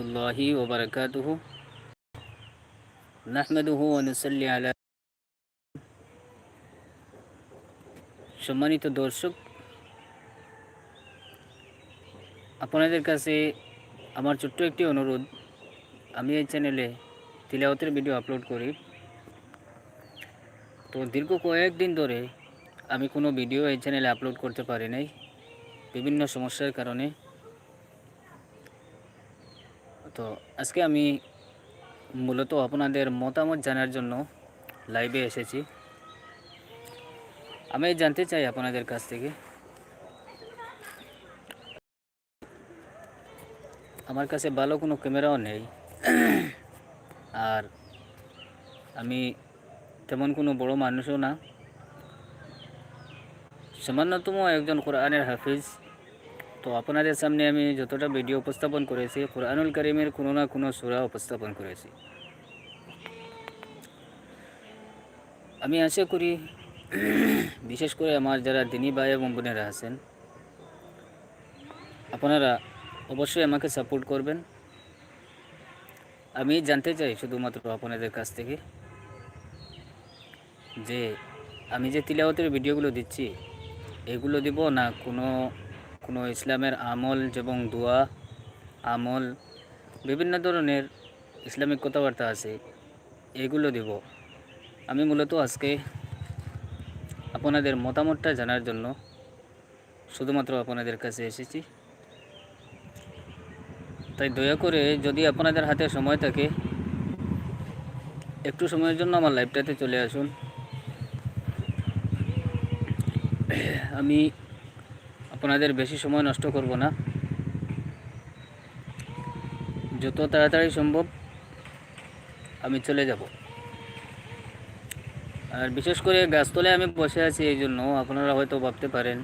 الله وبركاته نحمده ونصلي على সম্মানিত দর্শক আপনাদের কাছে আমার ছোট্ট একটি অনুরোধ আমি এই চ্যানেলে তিলাওয়াতের ভিডিও আপলোড করি তো দীর্ঘ কয়েকদিন ধরে আমি কোনো ভিডিও এই চ্যানেলে আপলোড করতে পারি নাই বিভিন্ন সমস্যার কারণে তো আজকে আমি মূলত আপনাদের মতামত জানার জন্য লাইভে এসেছি। আমি জানতে চাই আপনাদের কাছ থেকে। আমার কাছে ভালো কোনো ক্যামেরাও নেই। আর আমি তেমন কোনো বড় মানুষও না। সামান্যতম একজন কোরআনের হাফিজ। তো আপনাদের সামনে আমি যতটা ভিডিও উপস্থাপন করেছি, কোরআনুল করিমের কোনো না কোনো সুরা উপস্থাপন করেছি। আমি আশা করি, বিশেষ করে আমার যারা দিনী ভাই এবং বোনেরা আছেন, আপনারা অবশ্যই আমাকে সাপোর্ট করবেন। আমি জানতে চাই শুধুমাত্র আপনাদের কাছ থেকে যে আমি যে তিলাওয়াতের ভিডিওগুলো দিচ্ছি, এগুলো দিব না কোনো কোনো ইসলামের আমল এবং দোয়া, আমল, বিভিন্ন ধরনের ইসলামিক কথাবার্তা আছে, এগুলো দিব। আমি মূলত আজকে আপনাদের মতামতটা জানার জন্য শুধুমাত্র আপনাদের কাছে এসেছি। তাই দয়া করে যদি আপনাদের হাতে সময় থাকে, একটু সময়ের জন্য আমার লাইভটাতে চলে আসুন। আমি আপনাদের বেশি সময় নষ্ট করব না। যত তাড়াতাড়ি সম্ভব আমি চলে যাব। আর বিশেষ করে গাছতলায় আমি বসে আছি এই জন্য, আপনারা হয়তো ভাবতে পারেন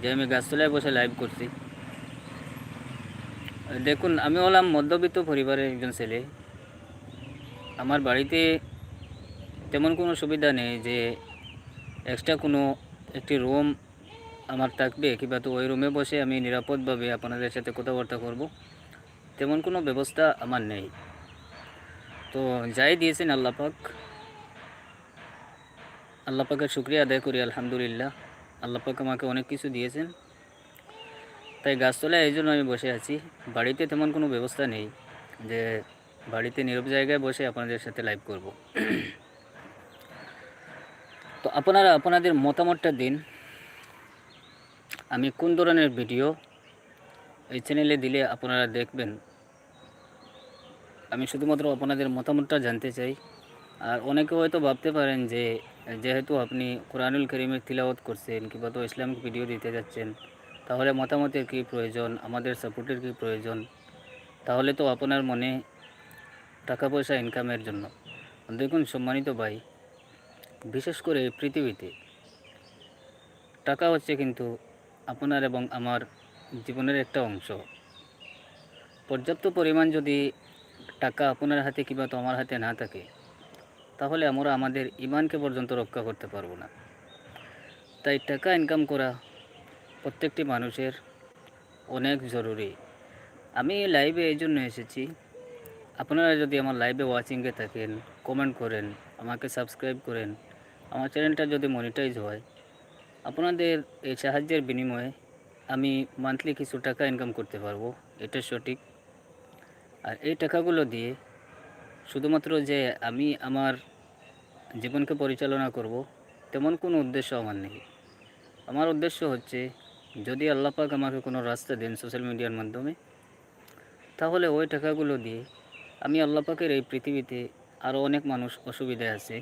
যে আমি গাছতলায় বসে লাইভ করছি। দেখুন, আমি হলাম মধ্যবিত্ত পরিবারের একজন ছেলে। আমার বাড়িতে তেমন কোনো সুবিধা নেই যে এক্সট্রা কোনো একটি রুম আমার থাকবে, কিংবা তো ওই রুমে বসে আমি নিরাপদভাবে আপনাদের সাথে কথাবার্তা করব। তেমন কোনো ব্যবস্থা আমার নেই। তো যাই দিয়েছেন আল্লাপাক আল্লাপাকের শুক্রিয়া আদায় করি, আলহামদুলিল্লাহ। আল্লাপাক আমাকে অনেক কিছু দিয়েছেন। তাই গাছতলায় এই জন্য আমি বসে আছি। বাড়িতে তেমন কোনো ব্যবস্থা নেই যে বাড়িতে নীরব জায়গায় বসে আপনাদের সাথে লাইভ করব। তো আপনারা, আপনাদের মতামতটা দিন। আমি কোন ধরনের ভিডিও এই চ্যানেলে দিলে আপনারা দেখবেন? আমি শুধুমাত্র আপনাদের মতামতটা জানতে চাই। আর অনেকে হয়তো ভাবতে পারেন যে, যেহেতু আপনি কোরআনুল করিমের তিলাওয়াত করছেন কিংবা তো ইসলামিক ভিডিও দিতে যাচ্ছেন, তাহলে মতামতের কী প্রয়োজন? আমাদের সাপোর্টের কী প্রয়োজন? তাহলে তো আপনার মনে টাকা পয়সা ইনকামের জন্য। দেখুন সম্মানিত ভাই, বিশেষ করে পৃথিবীতে টাকা হচ্ছে কিন্তু আপনার এবং আমার জীবনের একটা অংশ। পর্যাপ্ত পরিমাণ যদি টাকা আপনার হাতে কিংবা তো আমার হাতে না থাকে, তাহলে আমরা আমাদের ইমানকে পর্যন্ত রক্ষা করতে পারব না। তাই টাকা ইনকাম করা প্রত্যেকটি মানুষের অনেক জরুরি। আমি লাইভে এই জন্য এসেছি। আপনারা যদি আমার লাইভে ওয়াচিংয়ে থাকেন কমেন্ট করেন, আমাকে সাবস্ক্রাইব করেন, আমার চ্যানেলটা যদি মনিটাইজ হয় আপনাদের এই সাহায্যের বিনিময়ে আমি মান্থলি কিছু টাকা ইনকাম করতে পারব, এটা সঠিক। আর এই টাকাগুলো দিয়ে শুধুমাত্র যে আমি আমার জীবনকে পরিচালনা করব, তেমন কোনো উদ্দেশ্য আমার নেই। আমার উদ্দেশ্য হচ্ছে, যদি আল্লাপাক আমাকে কোনো রাস্তা দেন সোশ্যাল মিডিয়ার মাধ্যমে, তাহলে ওই টাকাগুলো দিয়ে আমি আল্লাপাকের এই পৃথিবীতে আরও অনেক মানুষ অসুবিধায় আছে,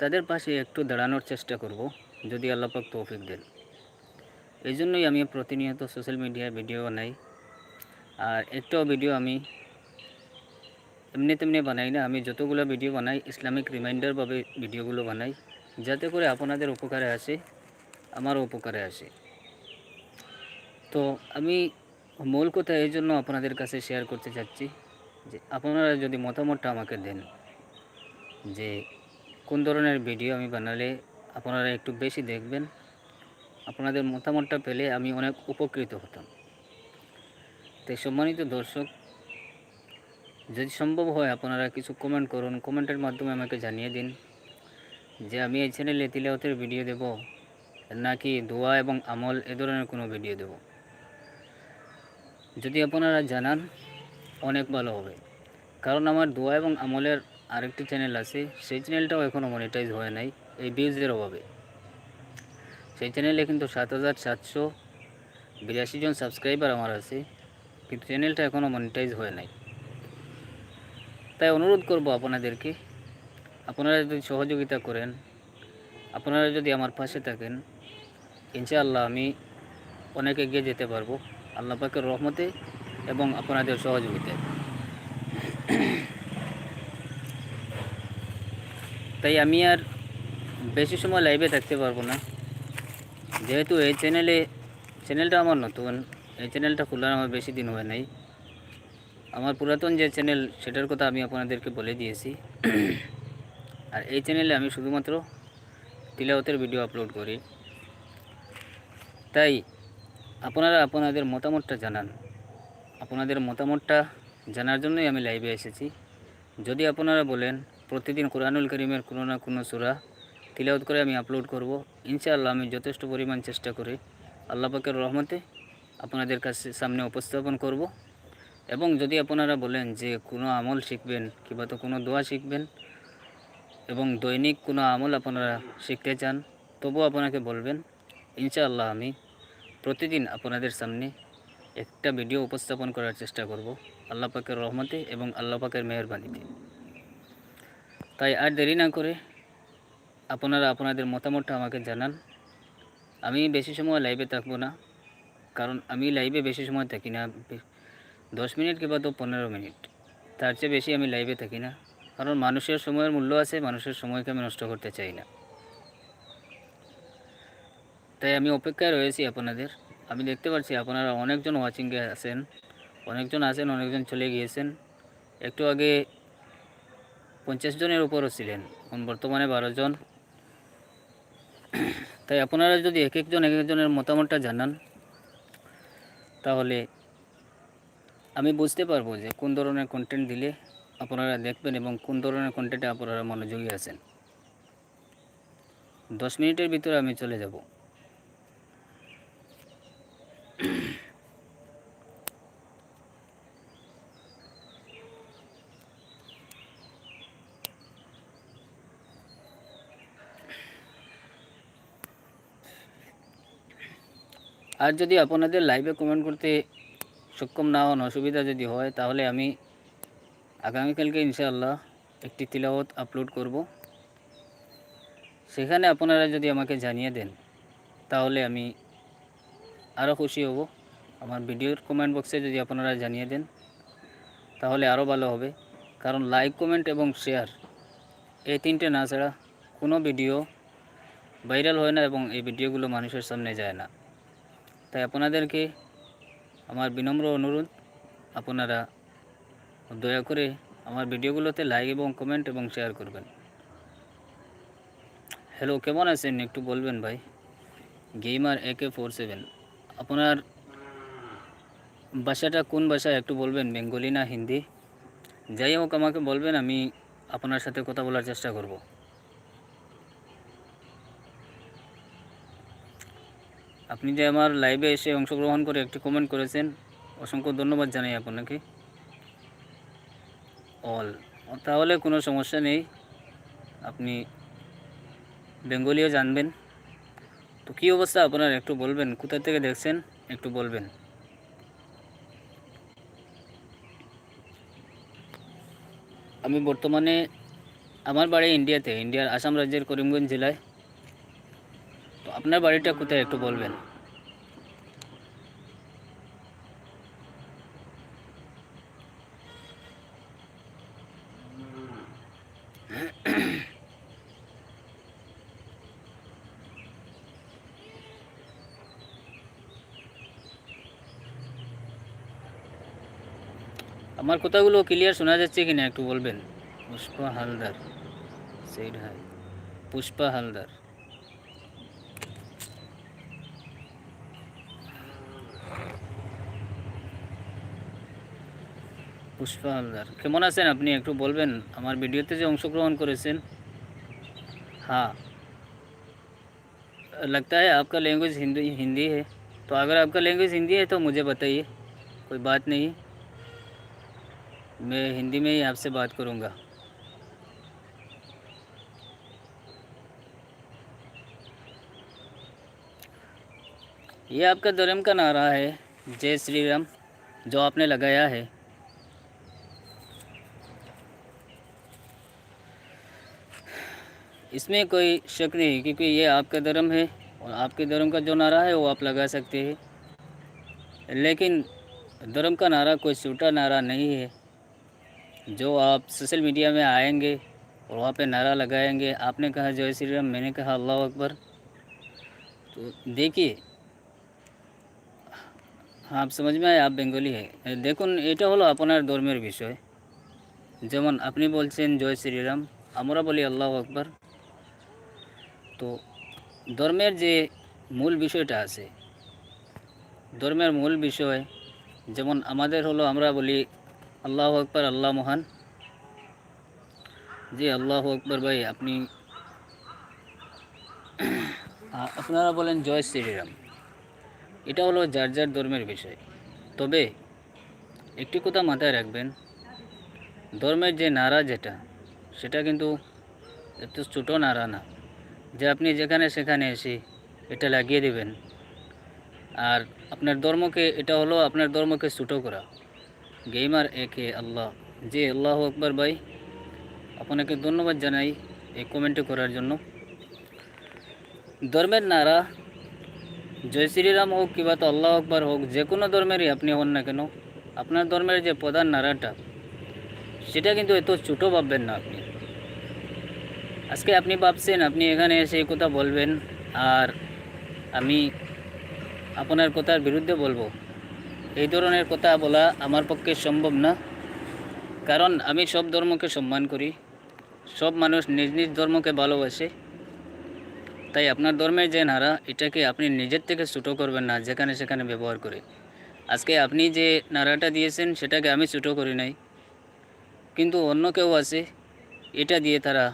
তাদের পাশে একটু দাঁড়ানোর চেষ্টা করব। যদি আল্লাপাক তৌফিক দেন। এই জন্যই আমি প্রতিনিয়ত সোশ্যাল মিডিয়ায় ভিডিও বানাই। আর একটাও ভিডিও আমি এমনি তেমনি বানাই না, আমি যতগুলো ভিডিও বানাই, ইসলামিক রিমাইন্ডারভাবে ভিডিওগুলো বানাই, যাতে করে আপনাদের উপকারে আসে আমারও উপকারে আসে। তো আমি মূল কথা এই জন্য আপনাদের কাছে শেয়ার করতে চাচ্ছি, যে আপনারা যদি মতামতটা আমাকে দেন, যে কোন ধরনের ভিডিও আমি বানালে আপনারা একটু বেশি দেখবেন। আপনাদের মতামতটা পেলে আমি অনেক উপকৃত হতাম। তাই সম্মানিত দর্শক, যদি সম্ভব হয় আপনারা কিছু কমেন্ট করুন। কমেন্টের মাধ্যমে আমাকে জানিয়ে দিন যে আমি এই চ্যানেলে তিলাওয়াতের ভিডিও দেব নাকি দোয়া এবং আমল এ ধরনের কোনো ভিডিও দেব। যদি আপনারা জানান, অনেক ভালো হবে। কারণ আমার দোয়া এবং আমলের আরেকটি চ্যানেল আছে। সেই চ্যানেলটাও এখনও মনিটাইজ হয় নাই। এই ভিউজের অভাবে সেই চ্যানেলে কিন্তু সাত হাজার সাতশো বিরাশি জন সাবস্ক্রাইবার আমার আছে, কিন্তু চ্যানেলটা এখনও মনিটাইজ হয় নাই। তাই অনুরোধ করব আপনাদেরকে, আপনারা যদি সহযোগিতা করেন, আপনারা যদি আমার পাশে থাকেন, ইনশাআল্লাহ আমি অনেক এগিয়ে যেতে পারব। আল্লাহ পাকের রহমতে এবং আপনাদের সহযোগিতায়। তাই আমি আর বেশি সময় লাইভে থাকতে পারব না। যেহেতু এই চ্যানেলে চ্যানেলটা আমার নতুন, এই চ্যানেলটা খোলার আমার বেশি দিন হয় নাই। আমার পুরাতন যে চ্যানেল সেটার কথা আমি আপনাদেরকে বলে দিয়েছি। আর এই চ্যানেলে আমি শুধুমাত্র তিলাওয়াতের ভিডিও আপলোড করি। তাই আপনারা আপনাদের মতামতটা জানান। আপনাদের মতামতটা জানার জন্যই আমি লাইভে এসেছি। যদি আপনারা বলেন, প্রতিদিন কোরআনুল করিমের কোনো না কোনো সুরা তিলাওয়াত করে আমি আপলোড করব। ইনশাআল্লাহ আমি যথেষ্ট পরিমাণ চেষ্টা করে। আল্লাহ পাকের রহমতে আপনাদের কাছে সামনে উপস্থাপন করব। এবং যদি আপনারা বলেন যে কোনো আমল শিখবেন কিংবা তো কোনো দোয়া শিখবেন এবং দৈনিক কোনো আমল আপনারা শিখতে চান তবুও আপনাকে বলবেন, ইনশাআল্লাহ আমি প্রতিদিন আপনাদের সামনে একটা ভিডিও উপস্থাপন করার চেষ্টা করব আল্লাহ পাকের রহমতে এবং আল্লাহ পাকের মেহরবানিতে। তাই আর দেরি না করে আপনারা আপনাদের মতামতটা আমাকে জানান। আমি বেশি সময় লাইভে থাকব না, কারণ আমি লাইভে বেশি সময় থাকি না। দশ মিনিট কিংবা তো পনেরো মিনিট, তার চেয়ে বেশি আমি লাইভে থাকি না। কারণ মানুষের সময়ের মূল্য আছে, মানুষের সময়কে আমি নষ্ট করতে চাই না। তাই আমি অপেক্ষায় রয়েছি আপনাদের। আমি দেখতে পাচ্ছি আপনারা অনেকজন ওয়াচিংয়ে আছেন, অনেকজন আছেন, অনেকজন চলে গিয়েছেন। একটু আগে পঞ্চাশ জনের উপরও ছিলেন, এখন বর্তমানে বারো জন। তাই আপনারা যদি এক একজন এক একজনের মতামতটা জানান, তাহলে আমি বুঝতে পারব যে কোন ধরনের কন্টেন্ট দিলে আপনারা দেখবেন এবং কোন ধরনের কন্টেন্টে আপনারা মনোযোগী আছেন। দশ মিনিটের ভিতরে আমি চলে যাব। আর যদি আপনাদের লাইভে কমেন্ট করতে সক্ষম না হন, অসুবিধা যদি হয়, তাহলে আমি আগামীকালকে ইনশাআল্লাহ একটি তিলাওয়াত আপলোড করব। সেখানে আপনারা যদি আমাকে জানিয়ে দেন, তাহলে আমি আরও খুশি হব। আমার ভিডিওর কমেন্ট বক্সে যদি আপনারা জানিয়ে দেন, তাহলে আরও ভালো হবে। কারণ লাইক কমেন্ট এবং শেয়ার এই তিনটে না ছাড়া কোনো ভিডিও ভাইরাল হয় না এবং এই ভিডিওগুলো মানুষের সামনে যায় না। আপনাদেরকে আমার বিনম্র অনুরোধ। আপনারা দয়া করে আমার ভিডিওগুলোতে লাইক এবং কমেন্ট এবং শেয়ার করবেন। হ্যালো, কেমন আছেন? একটু বলবেন ভাই। Gamer A K four seven. আপনার ভাষাটা কোন ভাষা একটু বলবেন, বেঙ্গলি না হিন্দি? যাই হোক, আমাকে বলবেন, আমি আপনার সাথে কথা বলার চেষ্টা করব। আপনি যে আমার লাইভে এসে অংশগ্রহণ করে একটি কমেন্ট করেছেন, অসংখ্য ধন্যবাদ জানাই আপনাকে। অল তাহলে কোনো সমস্যা নেই। আপনি বেঙ্গলিও জানবেন। তো কী অবস্থা আপনার? একটু বলবেন। কোথা থেকে দেখছেন? একটু বলবেন। আমি বর্তমানে আমার বাড়ি ইন্ডিয়াতে, ইন্ডিয়ার আসাম রাজ্যের করিমগঞ্জ জেলায়। আপনার বাড়িটা কোথায় একটু বলবেন? আমার কথাগুলো ক্লিয়ার শোনা যাচ্ছে কিনা একটু বলবেন? Pushpa Haldar said hi Pushpa Haldar. Pushpa Haldar কেমন আছেন আপনি একটু বলবেন আমার ভিডিওতে যে অংশগ্রহণ করেছেন हाँ लगता है आपका लैंग्वेज हिंदी हिंदी है तो अगर आपका लैंग्वेज हिंदी है तो मुझे बताइए कोई बात नहीं मैं हिंदी में ही आपसे बात करूँगा ये आपका धर्म का नारा है जय श्री राम जो आपने लगाया है इसमें कोई शक नहीं क्योंकि ये आपका धर्म है और आपके धर्म का जो नारा है वो आप लगा सकते हैं लेकिन धर्म का नारा कोई झूठा नारा नहीं है जो आप सोशल मीडिया में आएंगे और वहाँ पे नारा लगाएंगे आपने कहा जय श्री राम मैंने कहा अल्लाह अकबर तो देखिए आप समझ में আয় आप বেঙ্গলি है দেখুন এটা হলো আপনার ধর্মের বিষয় যেমন আপনি বলছেন জয় শ্রীরাম আমরা বলি আল্লাহ আকবার তো ধর্মের যে মূল বিষয়টা আছে, ধর্মের মূল বিষয় যেমন আমাদের হলো আমরা বলি আল্লাহ আকবার, আল্লাহ মহান। জি আল্লাহ আকবর ভাই আপনি আপনারা বলেন জয় শ্রীরাম। এটা হলো যার যার ধর্মের বিষয়। তবে একটি কথা মাথায় রাখবেন, ধর্মের যে নারা যেটা, সেটা কিন্তু এত ছোটো নারা না। যে আপনি যেখানে সেখানে এসে এটা লাগিয়ে দেবেন। আর আপনার ধর্মকে, এটা হলো আপনার ধর্মকে ছুটো করা। গেইমার একে আল্লাহ। জি, আল্লাহ আকবর ভাই। আপনাকে ধন্যবাদ জানাই এই কমেন্টে করার জন্য। ধর্মের নারা, জয় শ্রীরাম হোক কিংবা তো আল্লাহ আকবর হোক, যে কোনো ধর্মেরই আপনি হন না কেন, আপনার ধর্মের যে প্রধান নারাটা, সেটা কিন্তু এত ছোটো ভাববেন না আপনি। আজকে আপনি ভাবছেন, আপনি এখানে এসে কথা বলবেন, আর আমি আপনার কথার বিরুদ্ধে বলব। এই ধরনের কথা বলা আমার পক্ষে সম্ভব না, কারণ আমি সব ধর্মকে সম্মান করি, সব মানুষ নিজ নিজ ধর্মকে ভালোবাসে। তাই আপনার ধর্মের যে নারা, এটাকে আপনি নিজের থেকে ছোটো করবেন না, যেখানে সেখানে ব্যবহার করে। আজকে আপনি যে নারাটা দিয়েছেন, সেটাকে আমি ছোটো করি নাই। কিন্তু অন্য কেউ আছে, এটা দিয়ে তারা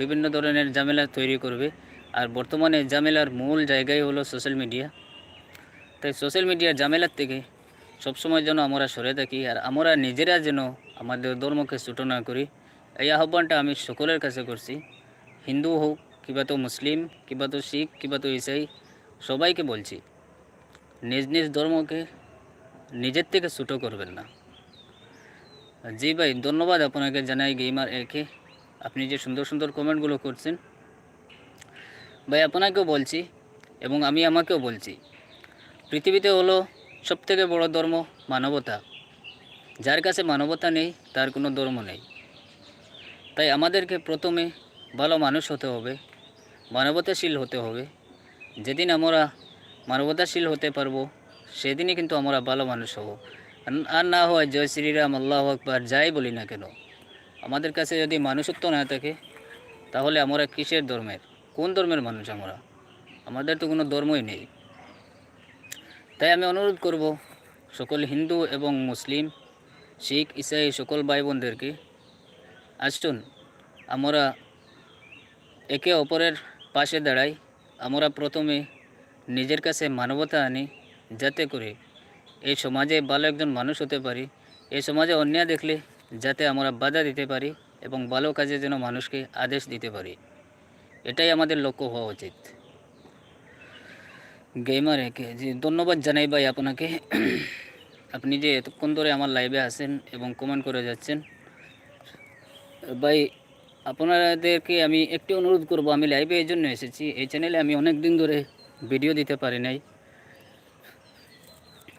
বিভিন্ন ধরনের ঝামেলা তৈরি করবে। আর বর্তমানে ঝামেলার মূল জায়গাই হলো সোশ্যাল মিডিয়া তাই সোশ্যাল মিডিয়ার ঝামেলার থেকে সবসময় যেন আমরা সরে থাকি আর আমরা নিজেরা যেন আমাদের ধর্মকে ছোটো না করি, এই আহ্বানটা আমি সকলের কাছে করছি। হিন্দু হোক, কিবা তো মুসলিম, কিবা তো শিখ, কিংবা তো ইসাই, সবাইকে বলছি, নিজ নিজ ধর্মকে নিজের থেকে ছোটো করবেন না। জি ভাই, ধন্যবাদ আপনাকে জানাই গেইমার একে। আপনি যে সুন্দর সুন্দর কমেন্টগুলো করছেন, ভাই আপনাকেও বলছি এবং আমি আমাকেও বলছি, পৃথিবীতে হলো সবথেকে বড় ধর্ম মানবতা। যার কাছে মানবতা নেই, তার কোনো ধর্ম নেই। তাই আমাদেরকে প্রথমে ভালো মানুষ হতে হবে, মানবতাশীল হতে হবে। যেদিন আমরা মানবতাশীল হতে পারব, সেদিনই কিন্তু আমরা ভালো মানুষ হব। আর- না হয় জয় শ্রীরাম, আল্লাহ আকবার, যাই বলি না কেন। আমাদের কাছে যদি মানুষত্ব না থাকে, তাহলে আমরা কিসের ধর্মের? কোন ধর্মের মানুষ আমরা? আমাদের তো কোনো ধর্মই নেই। তাই আমি অনুরোধ করব সকল হিন্দু এবং মুসলিম, শিখ, ইসাই, সকল ভাই বোনদেরকে আসুন আমরা একে অপরের পাশে দাঁড়াই। আমরা প্রথমে নিজের কাছে মানবতা আনি, যাতে করে এই সমাজে ভালো একজন মানুষ হতে পারি। এই সমাজে অন্যায় দেখলে যাতে আমরা বাধা দিতে পারি এবং ভালো কাজে যেন মানুষকে আদেশ দিতে পারি। এটাই আমাদের লক্ষ্য হওয়া উচিত। গেমার একে, জি, ধন্যবাদ জানাই ভাই আপনাকে। আপনি যে এতক্ষণ ধরে আমার লাইভে আসেন এবং কমেন্ট করে যাচ্ছেন, ভাই আপনাদেরকে আমি একটি অনুরোধ করব, আমি লাইভে এই জন্য এসেছি। এই চ্যানেলে আমি অনেক দিন ধরে ভিডিও দিতে পারি নাই।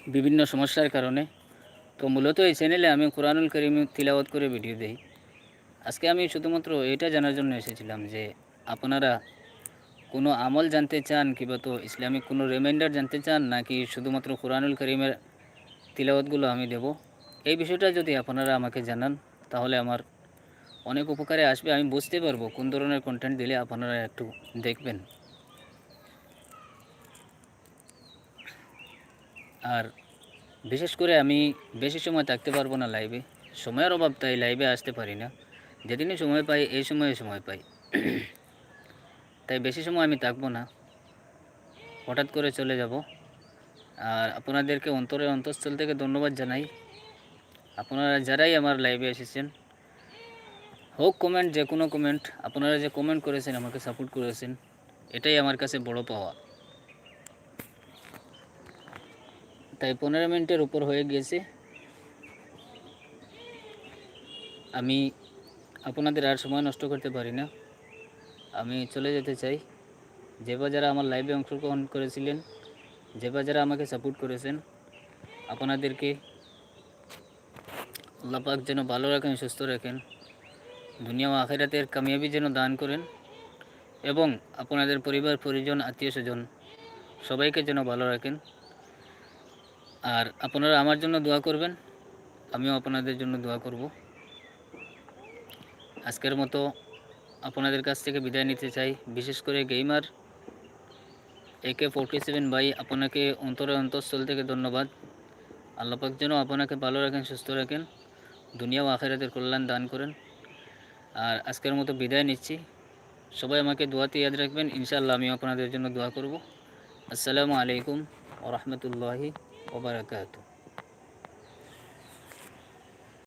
বিভিন্ন সমস্যার কারণে। তো মূলত এই চ্যানেলে আমি কোরআনুল করিম তিলাওয়াত করে ভিডিও দিই। আজকে আমি শুধুমাত্র এটা জানার জন্য এসেছিলাম যে, আপনারা কোনো আমল জানতে চান কিংবা তো ইসলামিক কোনো রিমাইন্ডার জানতে চান নাকি শুধুমাত্র কোরআনুল করিমের তিলাওয়াতগুলো আমি দেব? এই বিষয়টা যদি আপনারা আমাকে জানান, তাহলে আমার অনেক উপকারে আসবে। আমি বুঝতে পারব কোন ধরনের কন্টেন্ট দিলে আপনারা একটু দেখবেন। আর বিশেষ করে আমি বেশি সময় থাকতে পারব না লাইভে সময়ের অভাব, তাই লাইভে আসতে পারি না। যেদিনই সময় পাই, এই সময়ে সময় পাই। তাই বেশি সময় আমি থাকব না। হঠাৎ করে চলে যাব। আর আপনাদেরকে অন্তরের অন্তঃস্থল থেকে ধন্যবাদ জানাই। আপনারা যারাই আমার লাইভে এসেছেন, হোক কমেন্ট যে কোনো কমেন্ট আপনারা যে কমেন্ট করেছেন, আমাকে সাপোর্ট করেছেন, এটাই আমার কাছে বড় পাওয়া। তাই পনেরো মিনিটের উপর হয়ে গিয়েছে। আমি আপনাদের আর সময় নষ্ট করতে পারি না। আমি চলে যেতে চাই। যে বা যারা আমার লাইভে অংশগ্রহণ করেছিলেন, যে বা যারা আমাকে সাপোর্ট করেছেন, আপনাদেরকে আল্লাহ পাক যেন ভালো রাখেন, সুস্থ রাখেন। দুনিয়া ও আখেরাতের কামিয়াবি যেন দান করেন এবং আপনাদের পরিবার, পরিজন আত্মীয় স্বজন সবাইকে যেন ভালো রাখেন। আর আপনারা আমার জন্য দোয়া করবেন, আমিও আপনাদের জন্য দোয়া করব। আজকের মতো আপনাদের কাছ থেকে বিদায় নিতে চাই। বিশেষ করে গেইমার একে ফোরটি সেভেন ভাই, আপনাকে অন্তরে অন্তঃস্থল থেকে ধন্যবাদ। আল্লাপাক যেন আপনাকে ভালো রাখেন, সুস্থ রাখেন, দুনিয়া ও আখেরাতের কল্যাণ দান করেন। আর আজকের মতো বিদায় নিচ্ছি। সবাই আমাকে দোয়াতে ইয়াদ রাখবেন। ইনশাআল্লাহ আমি আপনাদের জন্য দোয়া করব। আসসালামু আলাইকুম ও রহমতুল্লাহি ওবরাকাতু